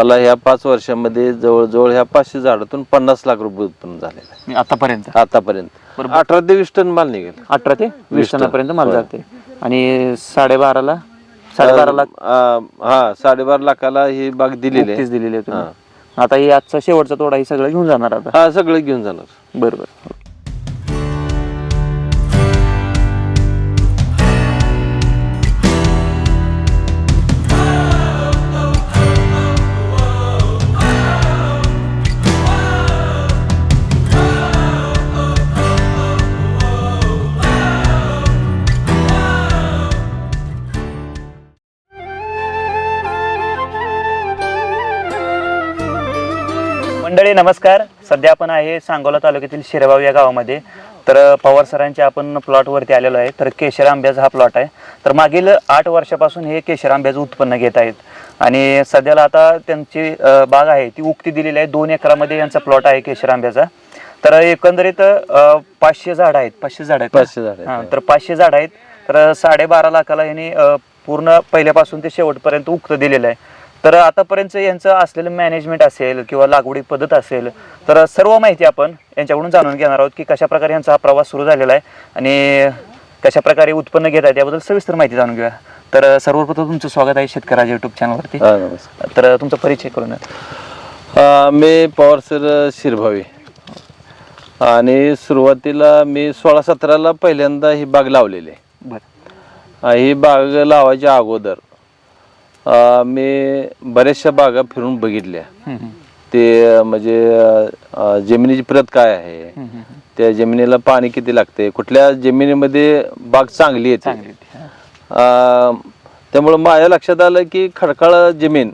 मला ह्या पाच वर्षामध्ये जवळजवळ ह्या पाचशे झाडातून पन्नास लाख रुपये उत्पन्न झालेलं आहे. आतापर्यंत? आतापर्यंत. बरोबर. अठरा ते वीस टन माल निघेल. अठरा ते वीस टन. टनापर्यंत माल. जाते. आणि साडेबाराला साडेबारा लाख अं, हा साडेबारा लाखाला ही बाग दिलेली आहे. तीस दिलेली आहे तुम्ही. आता ही आजचा शेवटचा तोडा ही सगळं घेऊन जाणार आता? हा सगळं घेऊन जाणार. बरोबर. मंडळी नमस्कार. सध्या आपण आहे सांगोला तालुक्यातील शिरगाव या गावामध्ये. तर पवार सरांच्या आपण प्लॉटवरती आलेलो आहे. तर केशर आंब्याचा हा प्लॉट आहे. तर मागील आठ वर्षापासून हे केशर आंब्याचं उत्पन्न घेत आहेत. आणि सध्याला आता त्यांची बाग आहे ती उक्ती दिलेली आहे. दोन एकरामध्ये यांचा प्लॉट आहे केशर आंब्याचा. तर एकंदरीत पाचशे झाड आहेत. पाचशे झाड आहेत? पाचशे झाड. हां, तर पाचशे झाड आहेत. तर साडेबारा लाखाला यांनी पूर्ण पहिल्यापासून ते शेवटपर्यंत उक्त दिलेलं आहे. तर आतापर्यंत यांचं असलेलं मॅनेजमेंट असेल किंवा लागवडी पद्धत असेल तर सर्व माहिती आपण यांच्याकडून जाणून घेणार आहोत की कशा प्रकारे यांचा हा प्रवास सुरू झालेला आहे आणि कशा प्रकारे उत्पन्न घेत आहे त्याबद्दल सविस्तर माहिती जाणून घेऊया. तर सर्वप्रथम तुमचं स्वागत आहे शेतकऱ्याच्या युट्यूब चॅनलवरती हा, नमस्कार. तर तुमचा परिचय करून द्या. अं, मी पवार सर शिरभावी. आणि सुरुवातीला मी सोळा सतराला पहिल्यांदा ही बाग लावलेली आहे. बरं. अं, ही बाग लावायच्या अगोदर अं, मी बऱ्याचशा बागा फिरून बघितल्या. ते म्हणजे अं, जमिनीची प्रत काय आहे. त्या जमिनीला पाणी किती लागते कुठल्या जमिनीमध्ये बाग चांगली येते. अं, त्यामुळं माझ्या लक्षात आलं की खडकाळ जमीन.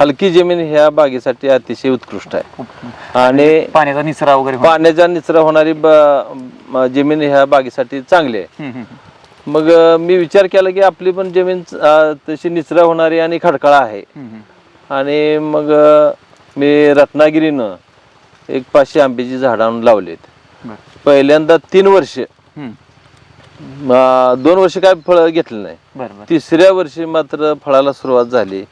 हलकी जमीन ह्या बागेसाठी अतिशय उत्कृष्ट आहे आणि पाण्याचा निचरा वगैरे. पाण्याचा निचरा होणारी ब- म- जमीन ह्या बागेसाठी चांगली आहे हम्म, हम्म. मग मी विचार केला की आपली पण जमीन तशी निचरा होणारी आणि खडकाळा आहे. आणि मग मी रत्नागिरीनं एक पाचशे आंब्याची झाडं आणून लावलीत. पहिल्यांदा तीन वर्ष. दोन वर्ष काय फळ घेतलं नाही. तिसऱ्या वर्षी मात्र फळाला सुरुवात झाली.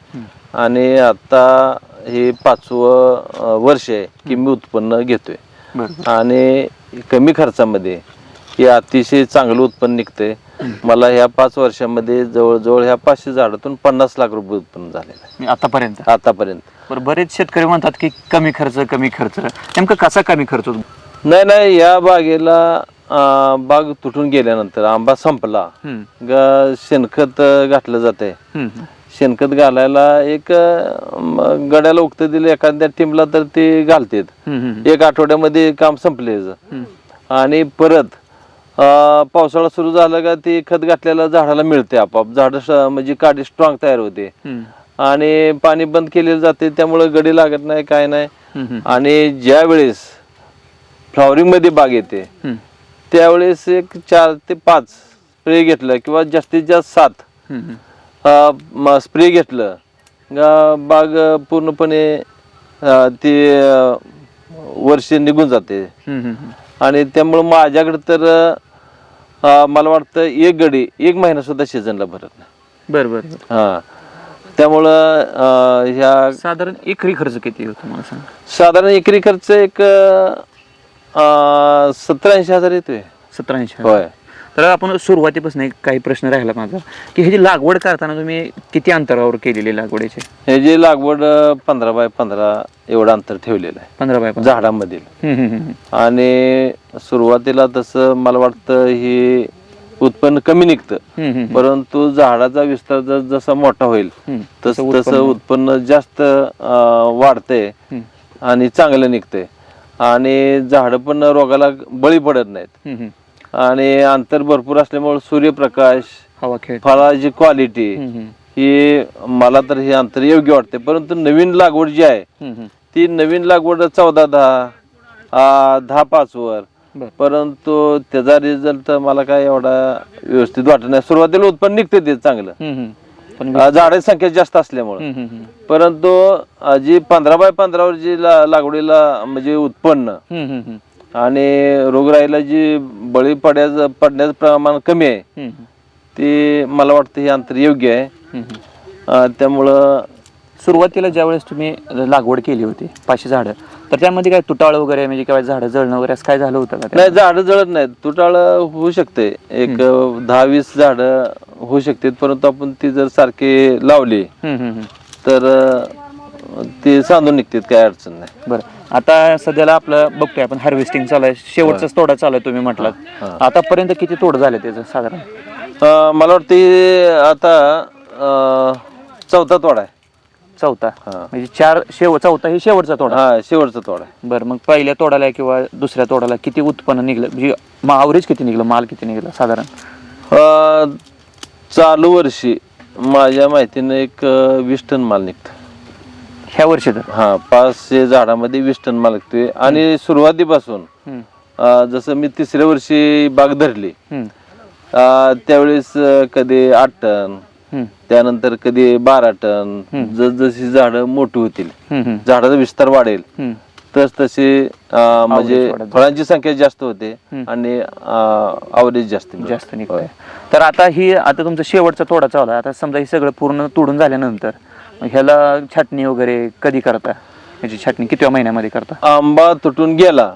आणि आता हे पाचवं वर्ष आहे की मी उत्पन्न घेतोय. आणि कमी खर्चामध्ये हे अतिशय चांगलं उत्पन्न निघतंय. मला ह्या पाच वर्षामध्ये जवळजवळ ह्या पाचशे झाडातून पन्नास लाख रुपये उत्पन्न झालेलं आहे. आतापर्यंत? आतापर्यंत. बरं बरेच शेतकरी म्हणतात की कमी खर्च कमी खर्च. नेमकं कसा कमी खर्च होतो? नाही नाही या बागेला अं, बाग तुटून गेल्यानंतर आंबा संपला. हम्म, ग शेणखत घातलं हम्म, शेणखत घालायला एक अं, म- गड्याला उक्त दिलं एखाद्या टीमला तर ते घालतात. हम्म, हम्म, एक आठवड्यामध्ये काम संपले. आणि परत अं, पावसाळा सुरू झाला का ते खत घातलेलं झाडाला मिळते आपोआप. झाड म्हणजे काडी स्ट्रॉंग तयार होते. हम्म, आणि पाणी बंद केलेलं जाते त्यामुळे गडी लागत नाही काय नाही. हम्म, आणि ज्या वेळेस फ्लॉवरिंगमध्ये बाग येते हम्म, त्यावेळेस एक चार ते पाच स्प्रे घेतलं किंवा जास्तीत जास्त सात हम्म, स्प्रे घेतलं. बाग पूर्णपणे अं, ते अं, वर्ष निघून जाते. हम्म, हम्म. आणि त्यामुळं माझ्याकडे तर अं, मला वाटतं एक गडी एक महिना सुद्धा सीझनला भरत नाही. बरं बरं बरं. हा. त्यामुळं अं, ह्या साधारण एकरी खर्च किती होतो मला सांग? साधारण एकरी खर्च एक सत्तर ऐंशी हजार येतोय. सतरा ऐंशी होय. तर आपण सुरुवातीपासून एक काही प्रश्न राहिला माझा की ह्याची लागवड करताना तुम्ही किती अंतरावर केलेली लागवडीचे? हे जे लागवड पंधरा बाय पंधरा एवढं अंतर ठेवलेलं आहे. पंधरा बाय पंधरा. झाडामधील. आणि सुरुवातीला तसं मला वाटतं हे उत्पन्न कमी निघतं. परंतु झाडाचा विस्तार जर जसा मोठा होईल. तस तसं उत्पन्न. जास्त वाढतंय हम्म, आणि चांगलं निघतंय आणि झाडं पण रोगाला बळी पडत नाहीत. आणि अंतर भरपूर असल्यामुळे सूर्यप्रकाश हवा खेळ. फळाची क्वालिटी ही मला तर हे अंतर योग्य वाटते परंतु नवीन लागवड जी आहे. ती नवीन लागवड चौदा दहा दहा पाच वर. परंतु त्याचा रिझल्ट मला काय एवढा व्यवस्थित वाटत नाही. सुरुवातीला उत्पन्न निघते ते चांगलं. झाडाची संख्या जास्त असल्यामुळे. परंतु जी पंधरा बाय पंधरावर जी लागवडीला म्हणजे उत्पन्न. आणि रोगराईला जी बळी पड्याचं पडण्याचं प्रमाण कमी आहे. ते मला वाटतं हे अंतर योग्य आहे. अं, त्यामुळं सुरुवातीला ज्यावेळेस तुम्ही लागवड केली होती पाचशे झाडं तर त्यामध्ये काय तुटाळ वगैरे म्हणजे किंवा झाडं जळणं वगैरे असं काय झालं होतं का नाही झाडं जळत नाहीत तुटाळ होऊ शकते एक अं, दहा वीस झाडं होऊ शकतात परंतु आपण ती जर सारखी लावली हम्म, हम्म, हम्म. तर अं, ते सांधून निघतात काय अडचण नाही. बरं. आता सध्याला आपलं बघतोय आपण हार्वेस्टिंग चालू आहे. शेवटचाच तोडा चालू आहे तुम्ही म्हटलात. आतापर्यंत किती तोड झाले त्याचं साधारण? अं, मला वाटते आता अं, चौथा तोडा आहे. चौथा. म्हणजे चार शेव चौथा हे शेवटचा तोडा? हा शेवटचा तोडा आहे. बरं मग पहिल्या तोडाला किंवा दुसऱ्या तोडाला किती उत्पन्न निघलं? म्हणजे ॲव्हरेज किती निघलं? माल किती निघलं साधारण? अं, चालू वर्षी माझ्या माहितीनं एक अं, वीस टन माल निघतो. ह्या वर्षी तर. हा पाचशे झाडामध्ये वीस टन माल निघतोय आणि सुरुवातीपासून अं, जसं मी तिसऱ्या वर्षी बाग धरली हम्म, अं, त्यावेळेस अं, कधी आठ टन हम्म, त्यानंतर कधी बारा टन जसजशी झाडं मोठी होतील हम्म, हम्म, झाडाचा विस्तार वाढेल हम्म. तस तसे म्हणजे फळांची संख्या जास्त होते आणि आवरेज जास्त मिळते. जास्त निघतंय तर आता ही आता तुमचं शेवटचा तोडा चालू आहे. आता समजा हे सगळं पूर्ण तोडून झाल्यानंतर मग ह्याला छाटणी वगैरे कधी करता? ह्याची छाटणी किती महिन्यामध्ये करता? आंबा तुटून गेला.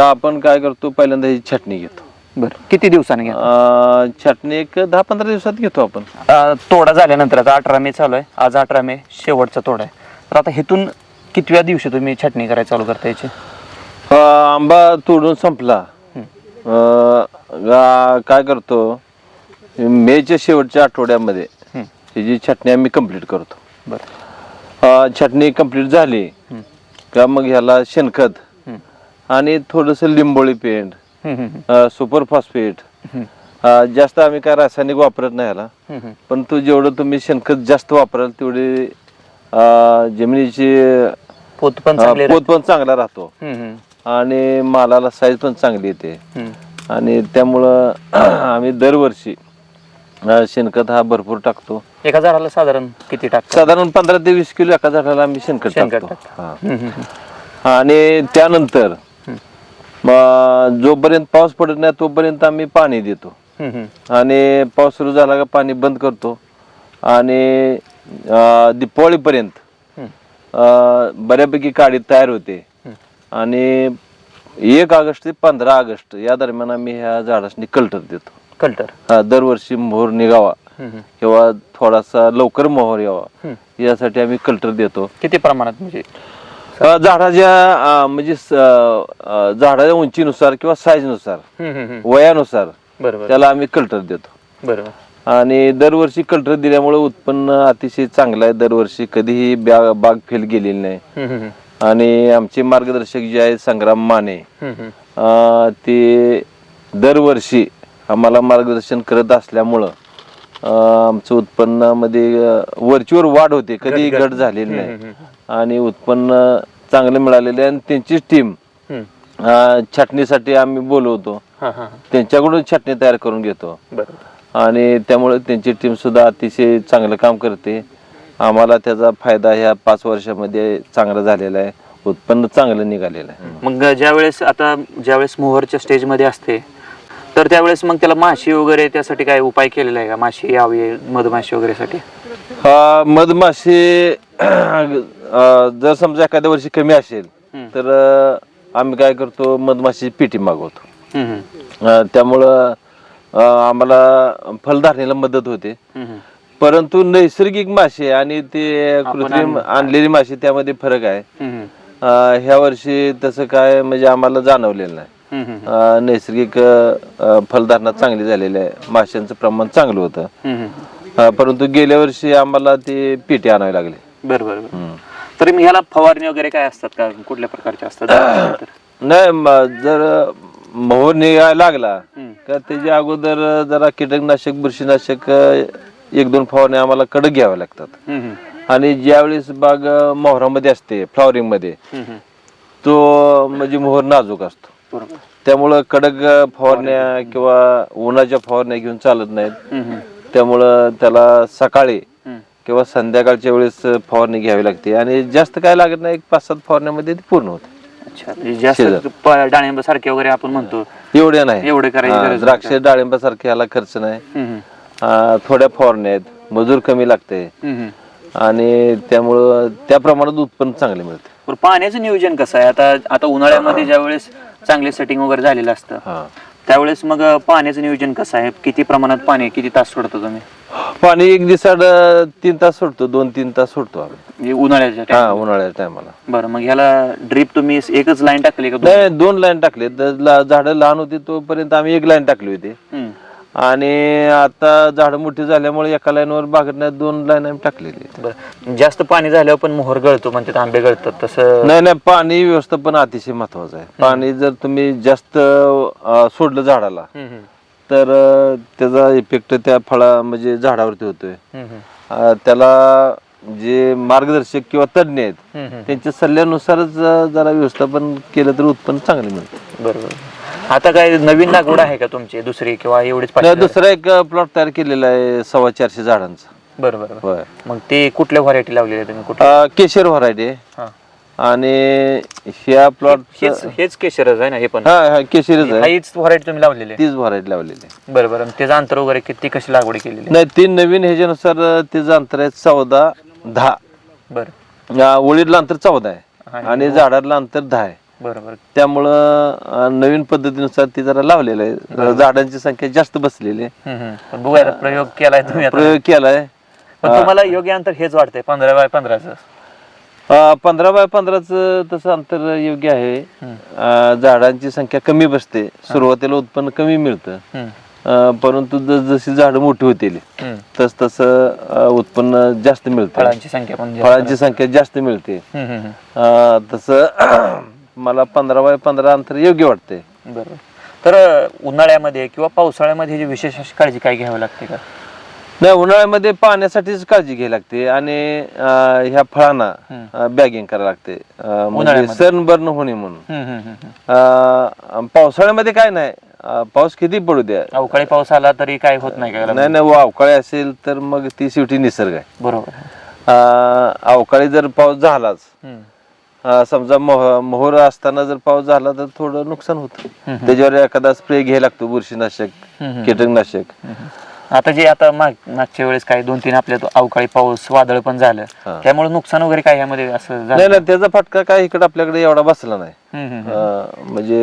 आपण काय करतो? पहिल्यांदा ही छाटणी घेतो. बरं. किती दिवसांनी घ्या अं, छाटणी एक दहा पंधरा दिवसात घेतो आपण. तोडा झाल्यानंतर आता अठरा मे चालू आहे. आज अठरा मे शेवटचा तोडा आहे. तर आता हेतून कितव्या दिवशी तुम्ही छाटणी करायला चालू करता याची? अं, आंबा तोडून संपला. अं, गा- काय करतो? मेच्या शेवटच्या आठवड्यामध्ये हम्म. ही छाटणी आम्ही कंप्लीट करतो बरं अं, छाटणी कंप्लीट झाली. का मग ह्याला शेणखत. आणि थोडंसं लिंबोळी पेंट हम्म, हम्म, सुपर फॉस्फेट जास्त आम्ही काय रासायनिक वापरत नाही ह्याला हम्म, हम्म. पण तू जेवढं तुम्ही शेणखत जास्त वापराल तेवढी अं, जमिनीची पोत पण चांगले पोत पण चांगला राहतो हम्म, हम्म, आणि मालाला साईज पण चांगली येते हम्म. आणि त्यामुळं आम्ही दरवर्षी अं, शेणखत हा भरपूर टाकतो एका झाडाला साधारण किती टाकता साधारण पंधरा ते वीस किलो एका झाडाला आम्ही शेणखत शेणखत टाकतो टाकता. हा. हम्म, हम्म, हम्म. आणि त्यानंतर जोपर्यंत पाऊस पडत नाही तोपर्यंत आम्ही पाणी देतो हम्म, हम्म. आणि पाऊस सुरू झाला का पाणी बंद करतो आणि अं, दिपावळीपर्यंत हम्म. अं, बऱ्यापैकी काडी तयार होते. आणि एक ऑगस्ट ते पंधरा ऑगस्ट या दरम्यान आम्ही ह्या झाडासनी कल्टर देतो कल्टर. हा, दरवर्षी मोहर निघावा. किंवा थोडासा लवकर मोहर यावा. यासाठी आम्ही कल्टर देतो. किती प्रमाणात म्हणजे? झाडाच्या म्हणजे झाडाच्या उंचीनुसार किंवा साईजनुसार. वयानुसार त्याला आम्ही कल्टर देतो. बरोबर. आणि दरवर्षी कल्टर दिल्यामुळे उत्पन्न अतिशय चांगलं आहे. दरवर्षी कधीही बाग फेल गेलेली नाही. आणि आमचे मार्गदर्शक जे आहेत संग्राम माने ते दरवर्षी आम्हाला मार्गदर्शन करत असल्यामुळं अं, आमचं उत्पन्नामध्ये अं, वरचीवर वाढ होते. कधी घट झालेली नाही. आणि उत्पन्न चांगलं मिळालेलं आहे आणि त्यांचीच टीम हम्म. छाटणीसाठी आम्ही बोलवतो. हा, हा, हा. त्यांच्याकडून छाटणी तयार करून घेतो. बरोबर. आणि त्यामुळे त्यांची टीम सुद्धा अतिशय चांगलं काम करते. आम्हाला त्याचा फायदा ह्या पाच वर्षामध्ये चांगला झालेला आहे. उत्पन्न चांगलं निघालेलं आहे. मग ज्यावेळेस आता ज्यावेळेस मोहरच्या स्टेजमध्ये असते तर त्यावेळेस मग त्याला माशी वगैरे त्यासाठी काय उपाय केलेला आहे का माशी यावी मधमाशी वगैरे साठी हा मधमाशी अं, जर समजा एखाद्या वर्षी कमी असेल. तर अं, आम्ही काय करतो मधमाशी पेटी मागवतो हम्म, हम्म. अं, त्यामुळं अं, आम्हाला फलधारणेला मदत होते हम्म, हम्म. परंतु नैसर्गिक मासे आणि ते कृत्रिम आणलेली मासे त्यामध्ये फरक आहे हम्म, अं, ह्या वर्षी तसं काय म्हणजे आम्हाला जाणवलेलं नाही. अं, नैसर्गिक अं, फलधारणा चांगली झालेली आहे. माशांचं प्रमाण चांगलं होतं. अं, परंतु गेल्या वर्षी आम्हाला ते पेटी आणावी लागली. बरं बरं बरं. तरी मग ह्याला फवारणी वगैरे काय असतात का? कुठल्या प्रकारचे असतात? नाही म- जर मोहर निघायला लागला. का त्याच्या अगोदर जरा कीटकनाशक बुरशीनाशक अं, एक दोन फवारण्या आम्हाला कडक घ्याव्या लागतात. हम्म, हम्म. आणि ज्यावेळेस बाग अं, मोहरामध्ये असते फ्लॉवरिंगमध्ये हम्म, हम्म. तो म्हणजे मोहर नाजूक असतो. बरोबर त्यामुळं कडक फवारण्या किंवा उन्हाच्या फवारण्या घेऊन चालत नाहीत. त्यामुळं त्याला सकाळी. किंवा संध्याकाळच्या वेळेस फवारणी घ्यावी लागते. आणि जास्त काय लागत नाही एक पाच सात फवारण्यामध्ये ती पूर्ण होते. म्हणजे जास्त डाळिंब सारखे वगैरे आपण म्हणतो. एवढ्या नाही. एवढे करायची द्राक्ष डाळिंबासारखे ह्याला खर्च नाही. थोड्या फवारण्या आहेत. मजूर कमी लागते. आणि त्यामुळं त्या प्रमाणात उत्पन्न चांगले मिळते. बरं, पाण्याचं नियोजन कसं आहे? आता आता उन्हाळ्यामध्ये ज्यावेळेस चांगले सेटिंग वगैरे झालेलं असतं हा. त्यावेळेस मग पाण्याचं नियोजन कसं आहे? किती प्रमाणात पाणी किती तास सोडतो तुम्ही? पाणी एक दिवसाड तीन तास सोडतो. दोन तीन तास सोडतो आम्ही. म्हणजे उन्हाळ्याच्या time? हा उन्हाळ्याच्या टायमाला बरं मग ह्याला ड्रीप तुम्ही एकच लाईन टाकली का दोन? नाही दोन लाईन टाकले. झाडं लहान होती तोपर्यंत आम्ही एक लाईन टाकली होती. हम्म. आणि आता झाडं मोठी झाल्यामुळे एका लाईनवर बागडण्यात दोन लाईन आम्ही टाकलेली बरं. जास्त पाणी झाल्यावर पण मोहर गळतो म्हणते आंबे गळतात तसं नाही नाही पाणी व्यवस्थापन अतिशय महत्वाचं आहे. पाणी जर तुम्ही जास्त अं, सोडलं झाडाला हम्म, हम्म. तर अं, त्याचा इफेक्ट त्या फळा म्हणजे झाडावरती होतोय. हम्म, हम्म. अं, त्याला जे मार्गदर्शक किंवा तज्ज्ञ आहेत हम्म. त्यांच्या सल्ल्यानुसारच अं, जरा व्यवस्थापन केलं तर उत्पन्न चांगले मिळतं. बरोबर. आता काय नवीन लागवड आहे का तुमची? दुसरी किंवा एवढीच दुसरा एक प्लॉट तयार केलेला आहे सव्वा चारशे झाडांचा. बरं बरं बरं. होय. मग ते कुठल्या व्हरायटी लावलेली आहे तुम्ही? अं, केशर व्हरायटी हा. आणि ह्या प्लॉट हेच हेच केशरच आहे ना हे पण? हा हा केशरच आहे. हीच व्हरायटी तुम्ही लावलेली आहे? तीच व्हरायटी लावलेली आहे. बरं बरं. त्याचं अंतर वगैरे किती कशी लागवड केलेली आहे? नाही तीन नवीन ह्याच्यानुसार अं, त्याचं अंतर आहे चौदा दहा. बरं. अं, ओळीतलं अंतर चौदा आहे. आणि आणि झाडातलं अंतर दहा आहे. बरं बरं त्यामुळं अं, नवीन पद्धतीनुसार ती जरा लावलेलं आहे. झाडांची संख्या जास्त बसलेली आहे. हम्म, हम्म. पण बघूया आता प्रयोग केलाय तुम्ही आता. प्रयोग केलाय. पण तुम्हाला योग्य अंतर हेच वाटतंय पंधरा बाय पंधराचं. अं, पंधरा बाय पंधराचं तसं अंतर योग्य आहे. अं, झाडांची संख्या कमी बसते. सुरुवातीला उत्पन्न कमी मिळतं. हम्म, अं, परंतु जस जशी झाडं मोठी होतील हम्म. तस तसं अं, उत्पन्न जास्त मिळतं. फळांची संख्या पण जास्त. फळांची संख्या जास्त मिळते. हम्म, हम्म, हम्म. अं, तसं मला पंधरा बाय पंधरा अंतर योग्य वाटते बरोबर तर अं, उन्हाळ्यामध्ये किंवा पावसाळ्यामध्ये विशेष अशी काळजी काय घ्यावी लागते का? नाही उन्हाळ्यामध्ये पाण्यासाठीच काळजी घ्यावी लागते आणि अं, ह्या फळांना बॅगिंग करावं लागते. अं, म्हणजे उन्हाळ्यामध्ये? सनबर्न होणे म्हणून. हम्म, हम्म, हम्म, हम्म. अं, पावसाळ्यामध्ये काय नाही अं, पाऊस किती पडू द्या. अवकाळी पाऊस आला तरी काय होत नाही का? नाही नाही अवकाळी असेल तर मग ती शेवटी निसर्ग आहे. बरोबर. अं, अवकाळी जर पाऊस झालाच हम्म. अं, समजा मोह- मोहर असताना जर पाऊस झाला तर थोडं नुकसान होतं. त्याच्यावर एखादा स्प्रे घ्यायला लागतो बुरशीनाशक. कीटकनाशक. आता जे आता माग मागच्या वेळेस काय दोन तीन आपल्या अवकाळी पाऊस वादळ पण झालं. हा. त्यामुळे नुकसान वगैरे काय ह्यामध्ये असं झालं? नाही नाही त्याचा फटका काय इकडे आपल्याकडे एवढा बसला नाही. हम्म, हम्म, अं, म्हणजे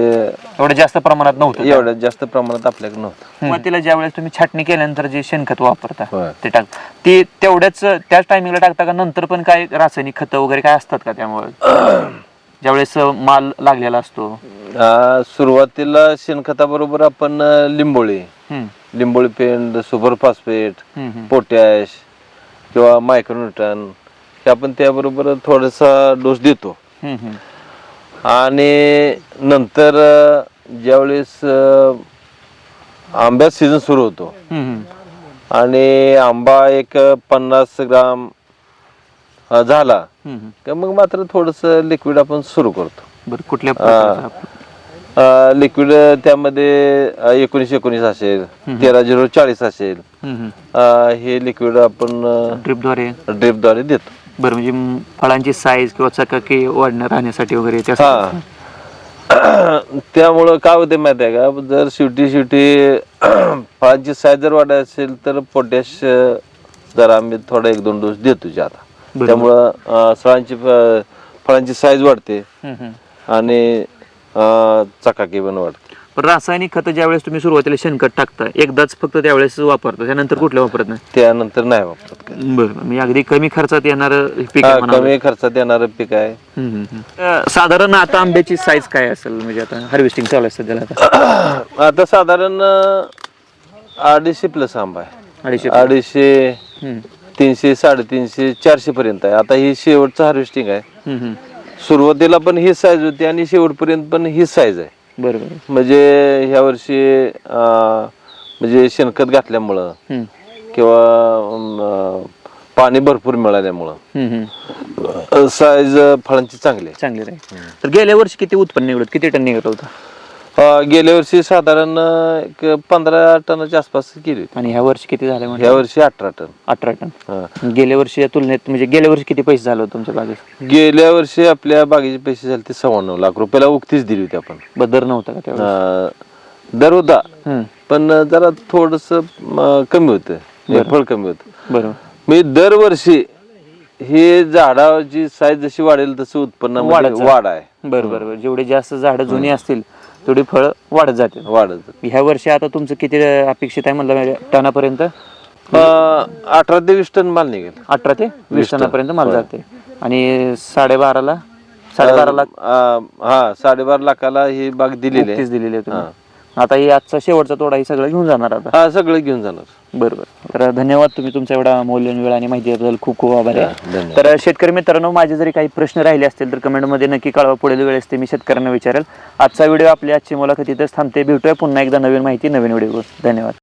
एवढं जास्त प्रमाणात नव्हतं एवढ्या जास्त प्रमाणात आपल्याकडे नव्हतं. सुरुवातीला ज्या वेळेस तुम्ही छाटणी केल्यानंतर जे शेणखत वापरता होय. ते टाक ते तेवढ्याच त्याच टायमिंगला टाकता का नंतर पण काय रासायनिक खतं वगैरे काय असतात का त्यामुळे? ज्यावेळेस माल लागलेला असतो. सुरुवातीला शेणखताबरोबर आपण अं, लिंबोळी. हम्म, लिंबोळी पेंड सुपर फॉस्फेट हम्म, हम्म. पोटॅश किंवा मायक्रोन्यूटन हे आपण त्याबरोबर थोडासा डोस देतो. आणि नंतर ज्यावेळेस अं, आंब्याचा सीझन सुरू होतो. आणि आंबा एक पन्नास ग्राम झाला मग मात्र थोडस लिक्विड आपण सुरू करतो बरं कुठल्या लिक्विड त्यामध्ये एकोणीस एकोणीस असेल तेरा झिरो चाळीस असेल. हे लिक्विड आपण ड्रिपद्वारे ड्रिपद्वारे देतो. बरं म्हणजे फळांची साईज किंवा चकाकी वाढणं राहण्यासाठी वगैरे त्या हा. त्यामुळं काय होते माहिती आहे का? जर शेवटी शेवटी फळांची साईज जर वाढायची असेल तर पोटॅश जर आम्ही थोडा एक दोन डोस देतो आता. त्यामुळं फळांची फळांची साईज वाढते. आणि चकाकी पण वाढते. पण रासायनिक खतं ज्यावेळेस तुम्ही सुरुवातीला शेणखत टाकता एकदाच फक्त त्यावेळेस वापरता त्यानंतर कुठलं वापरत नाही? त्यानंतर नाही वापरत काय. बरं म्हणजे अगदी कमी खर्चात येणार पीक हा, आहे म्हणावं. कमी खर्चात येणारं पीक आहे. हम्म, हम्म, हम्म. अं, साधारण आता आंब्याची साईज काय असेल? म्हणजे आता हार्वेस्टिंग चालू आहे सध्याला आता. आता साधारण अं, अडीचशे प्लस आंबा आहे. अडीचशे अडीचशे हम्म, तीनशे साडेतीनशे चारशे पर्यंत आहे. आता ही शेवटचं हार्वेस्टिंग आहे. हम्म, हम्म. सुरुवातीला पण हीच साईज होती आणि शेवटपर्यंत पण हीच साईज आहे. बरं बरं म्हणजे ह्या वर्षी म्हणजे शेणखत घातल्यामुळं किंवा पाणी भरपूर मिळाल्यामुळं. साईज फळांची चांगली आहे. चांगले तर गेल्या वर्षी किती उत्पन्न निघत किती टन निघत होतं? गेल्या वर्षी साधारण एक पंधरा टनाच्या आसपास केली होती. आणि ह्या वर्षी किती झाले म्हणजे ह्या वर्षी अठरा टन. अठरा टन. गेल्या वर्षी या तुलनेत म्हणजे गेल्या वर्षी किती पैसे झाले होते तुमच्या बागेत? गेल्या वर्षी आपल्या बागेचे पैसे झाले ते सव्वाण्णव लाख रुपयाला उक्तीच दिली होती आपण. बदर नव्हता का अं, दर होता. हम्म, पण जरा थोडस कमी होतं. फळ कमी होतं. बरोबर मी दरवर्षी हे झाडाची साईज जशी वाढेल तसं उत्पन्न जातं. वाढ आहे. बरं बरं बरं. जेवढी जास्त झाडं जुनी असतील तेवढी फळं वाढत जातील वाढत जाते. ह्या वर्षी आता तुमचं किती अपेक्षित आहे म्हणलं टनापर्यंत? अं, अठरा ते वीस टन माल निघेल. अठरा ते वीस टनापर्यंत माल जाते. आणि साडेबाराला साडेबारा लाख हा साडेबारा लाखाला ही बाग दिलेली आहे. दिलेली आहे आता ही आजचा शेवटचा तोडा ही सगळं घेऊन जाणार आता. हा सगळं घेऊन जाणार. बरोबर. तर धन्यवाद तुम्ही तुमचा एवढा मौल्यवान वेळ आणि माहिती दिल्याबद्दल खूप खूप आभार हा, आहे धन्यवाद. तर शेतकरी मित्रांनो माझे जरी काही प्रश्न राहिले असतील तर कमेंटमध्ये नक्की कळवा. पुढील वेळेस ते मी शेतकऱ्यांना विचारेल. आजचा व्हिडिओ आपल्या आजची मुलाखतीतच थांबते. भेटूया पुन्हा एकदा नवीन माहिती नवीन व्हिडिओ धन्यवाद.